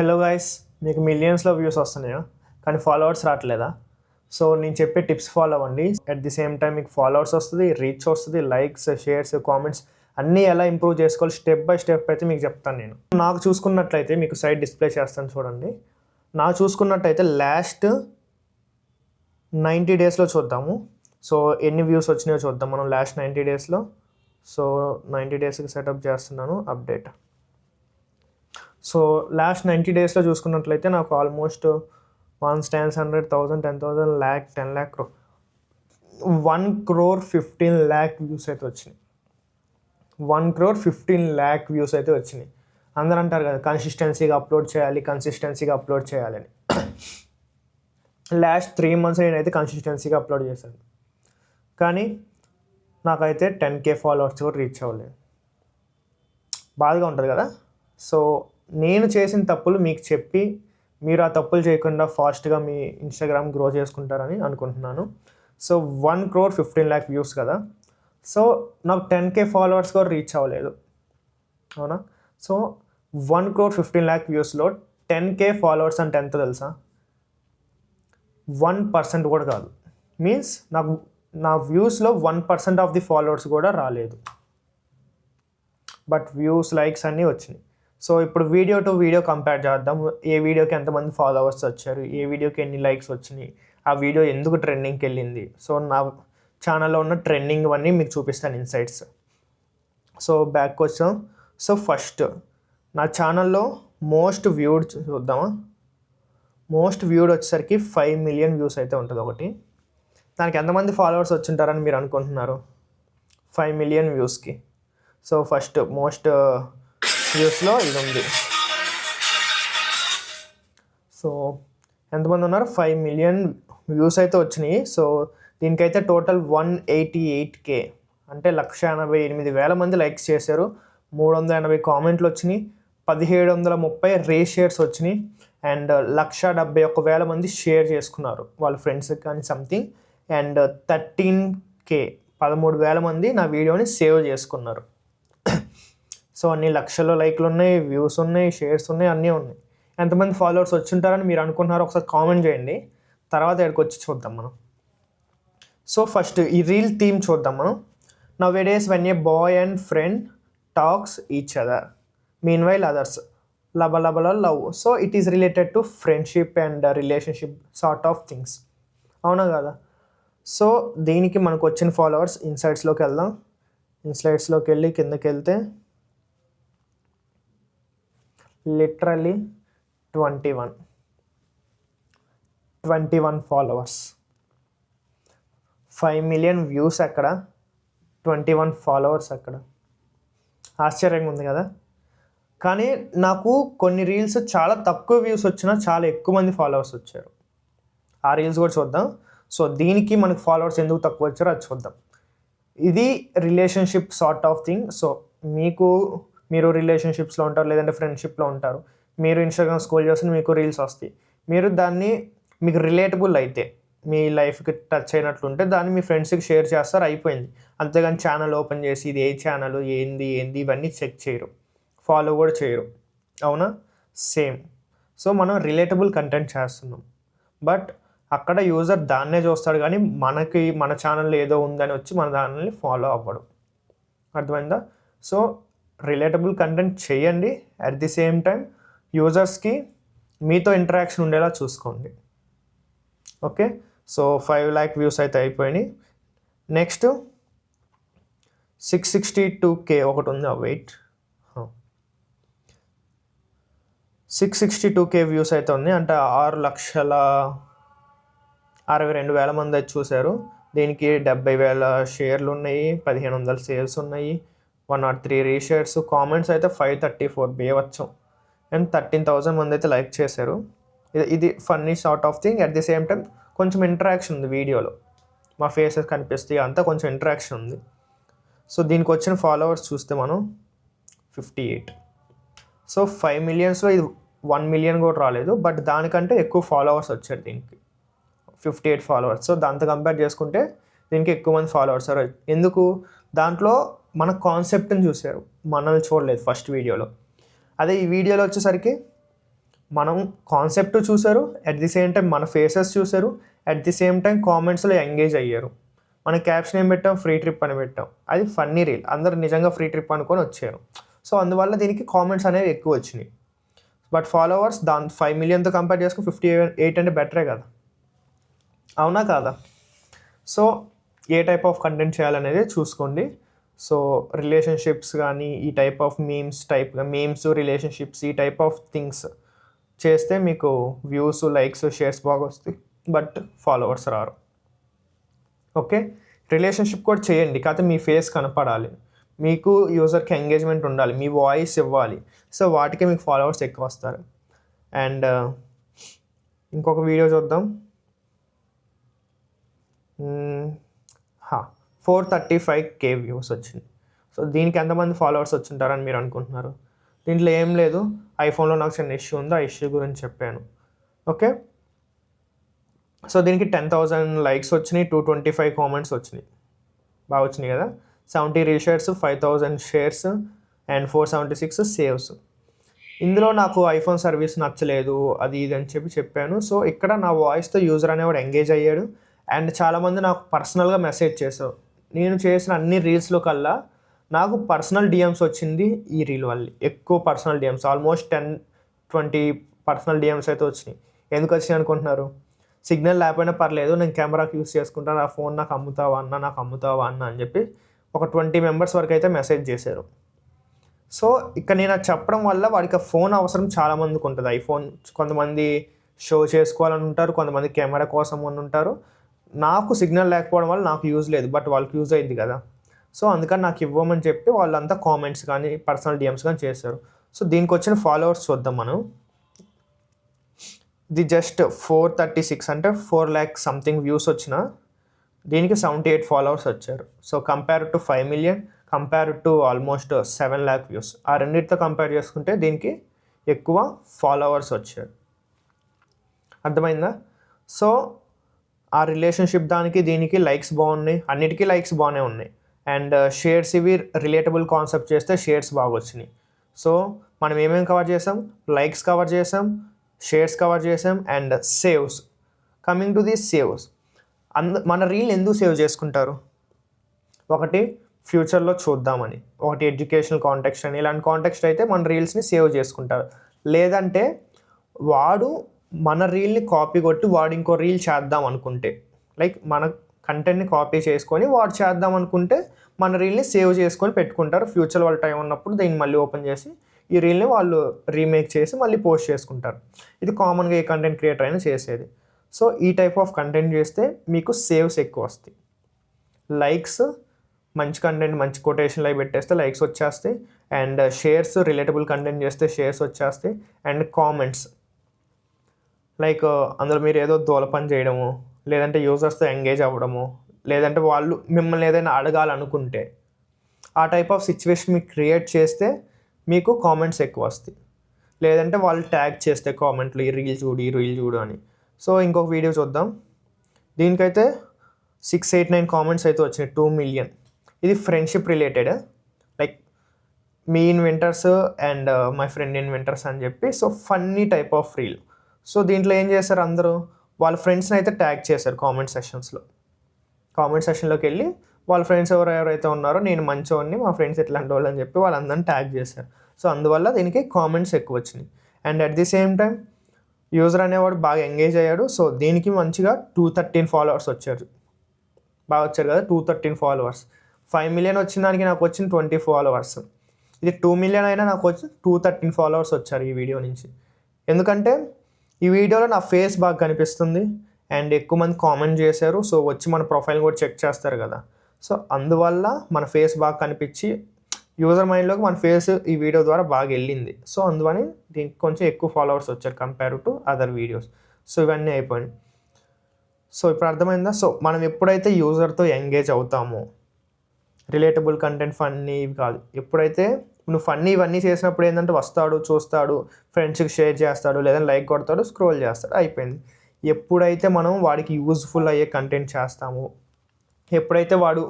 Hello guys మీకు మిలియన్స్లో views వస్తున్నాయా? కానీ ఫాలోవర్స్ రావట్లేదా? సో నేను చెప్పే టిప్స్ ఫాలో అవ్వండి. అట్ ది సేమ్ టైం మీకు ఫాలోవర్స్ వస్తుంది రీచ్ వస్తుంది లైక్స్ షేర్స్ కామెంట్స్ అన్నీ ఎలా ఇంప్రూవ్ చేసుకోవాలి స్టెప్ బై స్టెప్ అయితే మీకు చెప్తాను నేను. నాకు చూసుకున్నట్లయితే మీకు సైడ్ డిస్ప్లే చేస్తాను చూడండి. నాకు చూసుకున్నట్టయితే లాస్ట్ నైంటీ డేస్లో చూద్దాము. సో ఎన్ని వ్యూస్ వచ్చినాయో చూద్దాం. మనం లాస్ట్ నైంటీ డేస్లో సో నైంటీ డేస్కి సెటప్ చేస్తున్నాను అప్డేట్ సో లాస్ట్ నైంటీ డేస్లో చూసుకున్నట్లయితే నాకు almost one stance hundred thousand ten thousand lakh ten lakh crore one crore fifteen lakh views అయితే వచ్చినాయి. One crore fifteen lakh views అయితే వచ్చినాయి. అందరూ అంటారు కదా కన్సిస్టెన్సీగా అప్లోడ్ చేయాలి కన్సిస్టెన్సీగా అప్లోడ్ చేయాలని లాస్ట్ త్రీ మంత్స్ నేనైతే కన్సిస్టెన్సీగా అప్లోడ్ చేశాను. కానీ నాకైతే టెన్ కే ఫాలోవర్స్ కూడా రీచ్ అవ్వలేదు. బాధగా ఉంటుంది కదా? సో నేను చేసిన తప్పులు మీకు చెప్పి మీరు ఆ తప్పులు చేయకుండా ఫాస్ట్గా మీ ఇన్స్టాగ్రామ్ గ్రో చేసుకుంటారని అనుకుంటున్నాను. So one crore fifteen lakh views కదా. సో నాకు టెన్ కే ఫాలోవర్స్ కూడా రీచ్ అవ్వలేదు. అవునా? So one crore fifteen lakh వ్యూస్లో ten K followers అంటే ఎంత తెలుసా? వన్ పర్సెంట్ కూడా కాదు. మీన్స్ నాకు నా వ్యూస్లో one percent of the followers కూడా రాలేదు. బట్ వ్యూస్ లైక్స్ అన్నీ వచ్చినాయి. సో ఇప్పుడు వీడియో టు వీడియో కంపేర్ చేద్దాం. ఏ వీడియోకి ఎంతమంది ఫాలోవర్స్ వచ్చారు? ఏ వీడియోకి ఎన్ని లైక్స్ వచ్చినాయి? ఆ వీడియో ఎందుకు ట్రెండింగ్కి వెళ్ళింది? సో నా ఛానల్లో ఉన్న ట్రెండింగ్ అన్నీ మీకు చూపిస్తాను ఇన్సైట్స్. సో బ్యాక్ వచ్చాం సో ఫస్ట్ నా ఛానల్లో మోస్ట్ వ్యూడ్ చూద్దామా? మోస్ట్ వ్యూడ్ వచ్చేసరికి ఫైవ్ మిలియన్ వ్యూస్ అయితే ఉంటుంది ఒకటి. దానికి ఎంతమంది ఫాలోవర్స్ వచ్చింటారని మీరు అనుకుంటున్నారు? ఫైవ్ మిలియన్ వ్యూస్కి. సో ఫస్ట్ మోస్ట్ వ్యూస్లో ఇది ఉంది సో ఎంతమంది ఉన్నారు ఫైవ్ మిలియన్ వ్యూస్ అయితే వచ్చినాయి. సో దీనికైతే total one eighty eight K. అంటే లక్ష ఎనభై ఎనిమిది వేల మంది లైక్స్ చేశారు. మూడు వందల ఎనభై కామెంట్లు వచ్చినాయి. పదిహేడు వందల ముప్పై రే షేర్స్ వచ్చినాయి. అండ్ లక్ష డెబ్బై ఒక్క వేల మంది షేర్ చేసుకున్నారు వాళ్ళ ఫ్రెండ్స్కి కానీ సంథింగ్. అండ్ థర్టీన్ కే పదమూడు వేల మంది నా వీడియోని సేవ్ చేసుకున్నారు. సో అన్ని లక్షల లైక్లు ఉన్నాయి వ్యూస్ ఉన్నాయి షేర్స్ ఉన్నాయి అన్నీ ఉన్నాయి. ఎంతమంది ఫాలోవర్స్ వచ్చింటారని మీరు అనుకుంటున్నారో ఒకసారి కామెంట్ చేయండి. తర్వాత ఇక్కడికి వచ్చి చూద్దాం మనం. సో ఫస్ట్ ఈ రీల్ థీమ్ చూద్దాం మనం. Nowadays when a boy and friend talks each other meanwhile others లబ లబల love. So it is related to friendship and relationship sort of things అవునా కదా? సో దీనికి మనకు వచ్చిన ఫాలోవర్స్ ఇన్సైట్స్లోకి వెళ్దాం. ఇన్సైట్స్లోకి వెళ్ళి కిందకి వెళ్తే literally twenty one twenty one followers five million views అక్కడ. ట్వంటీ వన్ ఫాలోవర్స్ అక్కడ. ఆశ్చర్యంగా ఉంది కదా? కానీ నాకు కొన్ని రీల్స్ చాలా తక్కువ వ్యూస్ వచ్చినా చాలా ఎక్కువ మంది ఫాలోవర్స్ వచ్చారు. ఆ రీల్స్ కూడా చూద్దాం. సో దీనికి మనకు ఫాలోవర్స్ ఎందుకు తక్కువ వచ్చారో అది చూద్దాం. ఇది relationship sort of thing so మీకు మీరు రిలేషన్షిప్స్లో ఉంటారు లేదంటే ఫ్రెండ్షిప్లో ఉంటారు. మీరు ఇన్స్టాగ్రామ్ స్క్రోల్ చేస్తే మీకు రీల్స్ వస్తాయి. మీరు దాన్ని మీకు రిలేటబుల్ అయితే మీ లైఫ్కి టచ్ అయినట్లుంటే దాన్ని మీ ఫ్రెండ్స్కి షేర్ చేస్తారు అయిపోయింది. అంతేగాని ఛానల్ ఓపెన్ చేసి ఇది ఏ ఛానల్ ఏంది ఏంది ఇవన్నీ చెక్ చేయరు. ఫాలో కూడా చేయరు. అవునా? సేమ్. సో మనం రిలేటబుల్ కంటెంట్ చేస్తున్నాం. బట్ అక్కడ యూజర్ దాన్నే చూస్తాడు కానీ మనకి మన ఛానల్ ఏదో ఉందని వచ్చి మన దానిని ఫాలో అవ్వడు. అర్థమైందా? సో రిలేటబుల్ కంటెంట్ చేయండి. అట్ ది సేమ్ టైం యూజర్స్కి మీతో ఇంటరాక్షన్ ఉండేలా చూసుకోండి. Okay so five lakh views అయితే అయిపోయినాయి. Next six sixty two K ఒకటి ఉంది. ఆ wait six sixty two K views అయితే ఉంది. అంటే ఆరు లక్షల అరవై రెండు వేల మంది అయితే చూశారు. దీనికి డెబ్బై వేల షేర్లు ఉన్నాయి. పదిహేను వందల సేల్స్ ఉన్నాయి. One nought three reshares. Comments అయితే ఫైవ్ థర్టీ ఫోర్ బేయవచ్చు అండ్ థర్టీన్ థౌజండ్ మంది అయితే లైక్ చేశారు. ఇది ఇది funny sort of thing at the same time కొంచెం ఇంటరాక్షన్ ఉంది వీడియోలో. మా ఫేసెస్ కనిపిస్తాయి అంతా కొంచెం ఇంటరాక్షన్ ఉంది. సో దీనికి వచ్చిన ఫాలోవర్స్ చూస్తే మనం ఫిఫ్టీ ఎయిట్ సో ఫైవ్ మిలియన్స్లో ఇది వన్ మిలియన్ కూడా రాలేదు. బట్ దానికంటే ఎక్కువ ఫాలోవర్స్ వచ్చారు దీనికి. ఫిఫ్టీ ఎయిట్ ఫాలోవర్స్ సో దాంతో కంపేర్ చేసుకుంటే దీనికి ఎక్కువ మంది ఫాలోవర్స్ ఎందుకు? దాంట్లో మన కాన్సెప్ట్ని చూశారు. మనల్ని చూడలేదు ఫస్ట్ వీడియోలో. అదే ఈ వీడియోలో వచ్చేసరికి మనం కాన్సెప్ట్ చూసారు అట్ ది సేమ్ టైం మన ఫేసెస్ చూసారు అట్ ది సేమ్ టైం కామెంట్స్లో ఎంగేజ్ అయ్యారు. మన క్యాప్షన్ ఏం పెట్టాం? ఫ్రీ ట్రిప్ అని పెట్టాం. అది ఫన్నీ రీల్ అందరు నిజంగా ఫ్రీ ట్రిప్ అనుకొని వచ్చారు. సో అందువల్ల దీనికి కామెంట్స్ అనేవి ఎక్కువ వచ్చినాయి. బట్ ఫాలోవర్స్ దాని ఫైవ్ మిలియన్తో కంపేర్ చేసుకుని ఫిఫ్టీ ఎయిట్ అంటే బెటరే కదా. అవునా కాదా? So a type of content చేయాలనేది చూసుకోండి. సో రిలేషన్షిప్స్ కానీ ఈ type of memes type memes relationships ఈ టైప్ ఆఫ్ థింగ్స్ చేస్తే మీకు వ్యూస్ లైక్స్ షేర్స్ బాగా వస్తాయి. బట్ ఫాలోవర్స్ రారు. ఓకే? రిలేషన్షిప్ కూడా చేయండి. కాకపోతే మీ ఫేస్ కనపడాలి. మీకు యూజర్కి ఎంగేజ్మెంట్ ఉండాలి. మీ వాయిస్ ఇవ్వాలి. సో వాటికే మీకు ఫాలోవర్స్ ఎక్కువ వస్తారు. అండ్ ఇంకొక వీడియో చూద్దాం. Four thirty five K views వచ్చింది. సో దీనికి ఎంతమంది ఫాలోవర్స్ వచ్చింటారని మీరు అనుకుంటున్నారు? దీంట్లో ఏం లేదు. ఐఫోన్లో నాకు చిన్న ఇష్యూ ఉంది. ఆ ఇష్యూ గురించి చెప్పాను. ఓకే? సో దీనికి టెన్ థౌజండ్ లైక్స్ వచ్చినాయి. టూ ట్వంటీ ఫైవ్ కామెంట్స్ వచ్చినాయి. బాగా వచ్చినాయి కదా? Seventy reshares five thousand shares and four seventy six saves. ఇందులో నాకు ఐఫోన్ సర్వీస్ నచ్చలేదు. అది ఇది అని చెప్పి చెప్పాను. సో ఇక్కడ నా వాయిస్తో యూజర్ అనేవాడు ఎంగేజ్ అయ్యాడు. అండ్ చాలామంది నాకు పర్సనల్గా మెసేజ్ చేశారు. నేను చేసిన అన్ని రీల్స్లో కల్లా నాకు పర్సనల్ డిఎమ్స్ వచ్చింది ఈ రీల్ వల్ల. ఎక్కువ personal DMs almost ten twenty personal DMs అయితే వచ్చినాయి. ఎందుకు వచ్చినాయి అనుకుంటున్నారు? సిగ్నల్ లేకపోయినా పర్లేదు నేను కెమెరాకి యూస్ చేసుకుంటాను ఆ ఫోన్ నాకు అమ్ముతావా అన్న నాకు అమ్ముతావా అన్న అని చెప్పి ఒక ట్వంటీ మెంబర్స్ వరకు అయితే మెసేజ్ చేశారు. సో ఇక్కడ నేను అది చెప్పడం వల్ల వాడికి ఆ ఫోన్ అవసరం చాలామందికి ఉంటుంది. ఐఫోన్ కొంతమంది షో చేసుకోవాలని ఉంటారు కొంతమంది కెమెరా కోసం అని ఉంటారు. నాకు సిగ్నల్ లేకపోవడం వల్ల నాకు యూజ్ లేదు బట్ వాళ్ళకి యూజ్ అయింది కదా. సో అందుకని నాకు ఇవ్వమని చెప్పి వాళ్ళంతా కామెంట్స్ కానీ పర్సనల్ డిఎమ్స్ కానీ చేశారు. సో దీనికి వచ్చిన ఫాలోవర్స్ చూద్దాం మనం. ఇది జస్ట్ ఫోర్ థర్టీ సిక్స్ అంటే ఫోర్ ల్యాక్ సంథింగ్ వ్యూస్ వచ్చిన దీనికి సెవెంటీ ఎయిట్ ఫాలోవర్స్ వచ్చారు. So compare to five million compare to almost seven lakh views ఆ రెండింటితో కంపేర్ చేసుకుంటే దీనికి ఎక్కువ ఫాలోవర్స్ వచ్చారు. అర్థమైందా? సో ఆ రిలేషన్షిప్ దానికి దీనికి లైక్స్ బాగున్నాయి. అన్నిటికీ లైక్స్ బాగానే ఉన్నాయి. అండ్ uh, షేర్స్ ఇవి రిలేటబుల్ కాన్సెప్ట్ చేస్తే షేర్స్ బాగా వచ్చినాయి సో మనం ఏమేమి కవర్ చేసాం? లైక్స్ కవర్ చేసాం షేర్స్ కవర్ చేసాం and saves. Coming to the saves. అంద మన రీల్ ఎందుకు సేవ్ చేసుకుంటారు? ఒకటి ఫ్యూచర్లో చూద్దామని. ఒకటి ఎడ్యుకేషనల్ కాంటెక్స్ట్ అని. ఇలాంటి కాంటెక్స్ట్ అయితే మన రీల్స్ని సేవ్ చేసుకుంటారు. లేదంటే వాడు మన రీల్ని కాపీ కొట్టి వాడు ఇంకో రీల్ చేద్దాం అనుకుంటే లైక్ మన కంటెంట్ని కాపీ చేసుకొని వాడు చేద్దాం అనుకుంటే మన రీల్ని సేవ్ చేసుకొని పెట్టుకుంటారు. ఫ్యూచర్ వాళ్ళ టైం ఉన్నప్పుడు దీన్ని మళ్ళీ ఓపెన్ చేసి ఈ రీల్ని వాళ్ళు రీమేక్ చేసి మళ్ళీ పోస్ట్ చేసుకుంటారు. ఇది కామన్గా ఏ కంటెంట్ క్రియేటర్ అయినా చేసేది. సో ఈ టైప్ ఆఫ్ కంటెంట్ చేస్తే మీకు సేవ్స్ ఎక్కువ వస్తాయి. లైక్స్ మంచి కంటెంట్ మంచి కొటేషన్లు అవి పెట్టేస్తే లైక్స్ వచ్చేస్తాయి. అండ్ షేర్స్ రిలేటబుల్ కంటెంట్ చేస్తే షేర్స్ వచ్చేస్తాయి. అండ్ కామెంట్స్ లైక్ అందులో మీరు ఏదో దూల పని చేయడము లేదంటే యూజర్స్తో ఎంగేజ్ అవ్వడము లేదంటే వాళ్ళు మిమ్మల్ని ఏదైనా అడగాలనుకుంటే ఆ టైప్ ఆఫ్ సిచ్యువేషన్ మీకు క్రియేట్ చేస్తే మీకు కామెంట్స్ ఎక్కువ వస్తాయి. లేదంటే వాళ్ళు ట్యాగ్ చేస్తే కామెంట్లు ఈ రీల్ చూడు ఈ రీల్ చూడు అని. సో ఇంకొక వీడియో చూద్దాం. దీనికైతే సిక్స్ ఎయిట్ నైన్ కామెంట్స్ అయితే వచ్చినాయి. Two million. ఇది friendship related. Like me inventors and my friend inventors అని చెప్పి. So funny type of reel. So దీంట్లో ఏం చేశారు అందరూ? వాళ్ళ ఫ్రెండ్స్ని అయితే ట్యాగ్ చేశారు కామెంట్ సెషన్స్లో కామెంట్ సెషన్లోకి వెళ్ళి వాళ్ళ ఫ్రెండ్స్ ఎవరు ఎవరైతే ఉన్నారో నేను మంచోడిని మా ఫ్రెండ్స్ ఇట్లాంటి వాళ్ళు అని చెప్పి వాళ్ళందరిని ట్యాగ్ చేశారు. సో అందువల్ల దీనికి కామెంట్స్ ఎక్కువ వచ్చినాయి. And at the same time user అనేవాడు బాగా ఎంగేజ్ అయ్యాడు. సో దీనికి మంచిగా టూ థర్టీన్ ఫాలోవర్స్ వచ్చారు. బాగా వచ్చారు కదా two thirteen followers five million వచ్చిన దానికి నాకు వచ్చిన ట్వంటీ ఫాలోవర్స్ ఇది టూ మిలియన్ అయినా నాకు వచ్చి టూ థర్టీన్ ఫాలోవర్స్ వచ్చారు ఈ వీడియో నుంచి. ఎందుకంటే ఈ వీడియోలో నా ఫేస్ బాగా కనిపిస్తుంది అండ్ ఎక్కువ మంది కామెంట్ చేశారు. సో వచ్చి మన ప్రొఫైల్ కూడా చెక్ చేస్తారు కదా. సో అందువల్ల మన ఫేస్ బాగా కనిపించి యూజర్ మైండ్లోకి మన ఫేస్ ఈ వీడియో ద్వారా బాగా వెళ్ళింది. సో అందువని దీనికి కొంచెం ఎక్కువ ఫాలోవర్స్ వచ్చారు compare to other videos. So ఇవన్నీ అయిపోయింది సో ఇప్పుడు అర్థమైందా? సో మనం ఎప్పుడైతే యూజర్తో ఎంగేజ్ అవుతామో రిలేటబుల్ కంటెంట్ ఫన్నీ ఇవి కాదు. ఎప్పుడైతే నువ్వు ఫన్నీ ఇవన్నీ చేసినప్పుడు ఏంటంటే వస్తాడు చూస్తాడు ఫ్రెండ్స్కి షేర్ చేస్తాడు లేదా లైక్ కొడతాడు స్క్రోల్ చేస్తాడు అయిపోయింది. ఎప్పుడైతే మనం వాడికి యూజ్ఫుల్ అయ్యే కంటెంట్ చేస్తామో ఎప్పుడైతే వాడు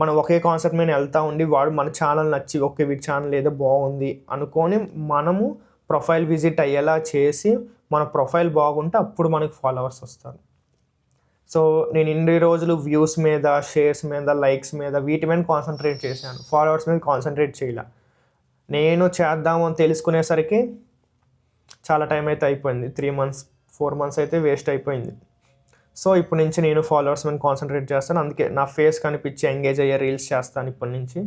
మనం ఒకే కాన్సెప్ట్ మీద వెళ్తూ ఉండి వాడు మన ఛానల్ నచ్చి ఓకే వీడి ఛానల్ ఏదో బాగుంది అనుకొని మనము ప్రొఫైల్ విజిట్ అయ్యేలా చేసి మన ప్రొఫైల్ బాగుంటే అప్పుడు మనకి ఫాలోవర్స్ వస్తారు. సో నేను ఇన్ని రోజులు వ్యూస్ మీద షేర్స్ మీద లైక్స్ మీద వీటి మీద కాన్సన్ట్రేట్ చేశాను. ఫాలోవర్స్ మీద కాన్సన్ట్రేట్ చేయలే. నేను చేద్దామని తెలుసుకునేసరికి చాలా టైం అయితే అయిపోయింది. త్రీ మంత్స్ ఫోర్ మంత్స్ అయితే వేస్ట్ అయిపోయింది. సో ఇప్పటి నుంచి నేను ఫాలోవర్స్ మీద కాన్సన్ట్రేట్ చేస్తాను. అందుకే నా ఫేస్ కనిపించి ఎంగేజ్ అయ్యే రీల్స్ చేస్తాను ఇప్పటి నుంచి.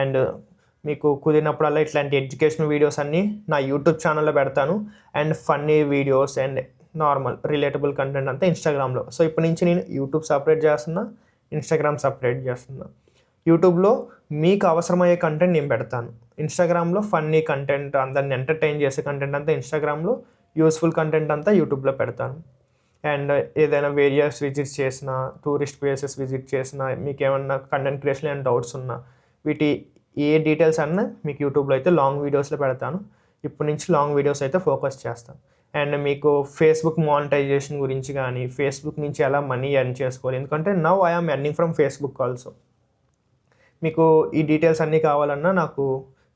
అండ్ మీకు కుదిరినప్పుడల్లా ఇట్లాంటి ఎడ్యుకేషన్ వీడియోస్ అన్నీ నా యూట్యూబ్ ఛానల్లో పెడతాను. And funny videos and normal relatable content అంతా ఇన్స్టాగ్రామ్లో సో ఇప్పటి నుంచి నేను యూట్యూబ్ సపరేట్ చేస్తున్నా ఇన్స్టాగ్రామ్ సపరేట్ చేస్తున్నా. యూట్యూబ్లో మీకు అవసరమయ్యే కంటెంట్ నేను పెడతాను. ఇన్స్టాగ్రామ్లో ఫన్నీ కంటెంట్ అందరిని ఎంటర్టైన్ చేసే కంటెంట్ అంతా ఇన్స్టాగ్రామ్లో యూస్ఫుల్ కంటెంట్ అంతా యూట్యూబ్లో పెడతాను. అండ్ ఏదైనా వేరియస్ విజిట్ చేసిన టూరిస్ట్ ప్లేసెస్ విజిట్ చేసిన మీకు ఏమన్నా కంటెంట్ క్రియేషన్ ఏమైనా డౌట్స్ ఉన్నా వీటి ఏ డీటెయిల్స్ అన్నా మీకు యూట్యూబ్లో అయితే లాంగ్ వీడియోస్లో పెడతాను. ఇప్పటి నుంచి లాంగ్ వీడియోస్ అయితే ఫోకస్ చేస్తాను. అండ్ మీకు ఫేస్బుక్ మానిటైజేషన్ గురించి కానీ ఫేస్బుక్ నుంచి ఎలా మనీ ఎర్న్ చేసుకోవాలి ఎందుకంటే now I am earning from Facebook also మీకు ఈ డీటెయిల్స్ అన్నీ కావాలన్నా నాకు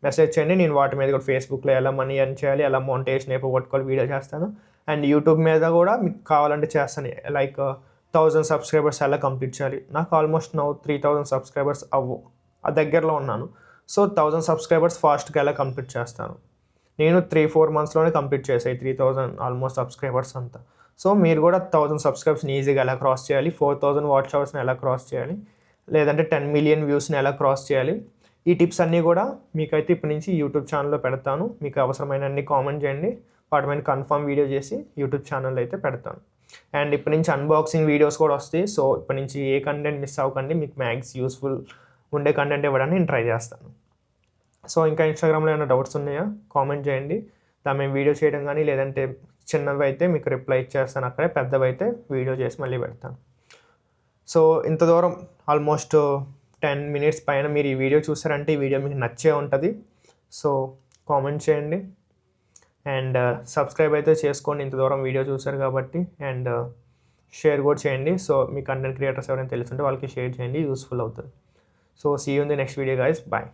మెసేజ్ చేయండి. నేను వాటి మీద కూడా ఫేస్బుక్లో ఎలా మనీ ఎర్న్ చేయాలి ఎలా మౌంటేషన్ అయిపో కొట్టుకోవాలి వీడియో చేస్తాను. అండ్ యూట్యూబ్ మీద కూడా మీకు కావాలంటే చేస్తాను. లైక్ థౌజండ్ సబ్స్క్రైబర్స్ ఎలా కంప్లీట్ చేయాలి. నాకు almost now three thousand subscribers అవ్వు. ఆ దగ్గరలో ఉన్నాను. సో థౌజండ్ సబ్స్క్రైబర్స్ ఫాస్ట్గా ఎలా కంప్లీట్ చేస్తాను? నేను త్రీ ఫోర్ మంత్స్లోనే కంప్లీట్ చేసాయి త్రీ థౌజండ్ ఆల్మోస్ట్ సబ్స్క్రైబర్స్ అంతా. సో మీరు కూడా థౌజండ్ సబ్స్క్రైబ్స్ని ఈజీగా ఎలా క్రాస్ చేయాలి? ఫోర్ థౌజండ్ వాచ్ అవర్స్ని ఎలా క్రాస్ చేయాలి? లేదంటే టెన్ మిలియన్ వ్యూస్ని ఎలా క్రాస్ చేయాలి? ఈ టిప్స్ అన్నీ కూడా మీకైతే ఇప్పటి నుంచి యూట్యూబ్ ఛానల్లో పెడతాను. మీకు అవసరమైన అన్ని కామెంట్ చేయండి. వాటి మీద కన్ఫర్మ్ వీడియో చేసి యూట్యూబ్ ఛానల్ అయితే పెడతాను. అండ్ ఇప్పటి నుంచి అన్బాక్సింగ్ వీడియోస్ కూడా వస్తాయి. సో ఇప్పటి నుంచి ఏ కంటెంట్ మిస్ అవ్వకండి. మీకు మ్యాక్స్ యూస్ఫుల్ ఉండే కంటెంట్ ఇవ్వడానికి నేను ట్రై చేస్తాను. సో ఇంకా ఇన్స్టాగ్రామ్లో ఏమైనా డౌట్స్ ఉన్నాయా? కామెంట్ చేయండి. దాని మేము వీడియో చేయడం కానీ లేదంటే చిన్నవి అయితే మీకు రిప్లై ఇచ్చేస్తాను అక్కడే. పెద్దవి అయితే వీడియో చేసి మళ్ళీ పెడతాను. సో ఇంత దూరం ఆల్మోస్ట్ టెన్ మినిట్స్ పైన మీరు ఈ వీడియో చూసారంటే ఈ వీడియో మీకు నచ్చే ఉంటుంది. సో కామెంట్ చేయండి. అండ్ సబ్స్క్రైబ్ uh, అయితే చేసుకోండి. ఇంత దూరం వీడియో చూసారు కాబట్టి. అండ్ షేర్ uh, కూడా చేయండి. సో మీ కంటెంట్ క్రియేటర్స్ ఎవరైనా తెలుసుంటే వాళ్ళకి షేర్ చేయండి. యూస్ఫుల్ అవుతుంది. సో సీ ఉంది నెక్స్ట్ వీడియో గైస్ బాయ్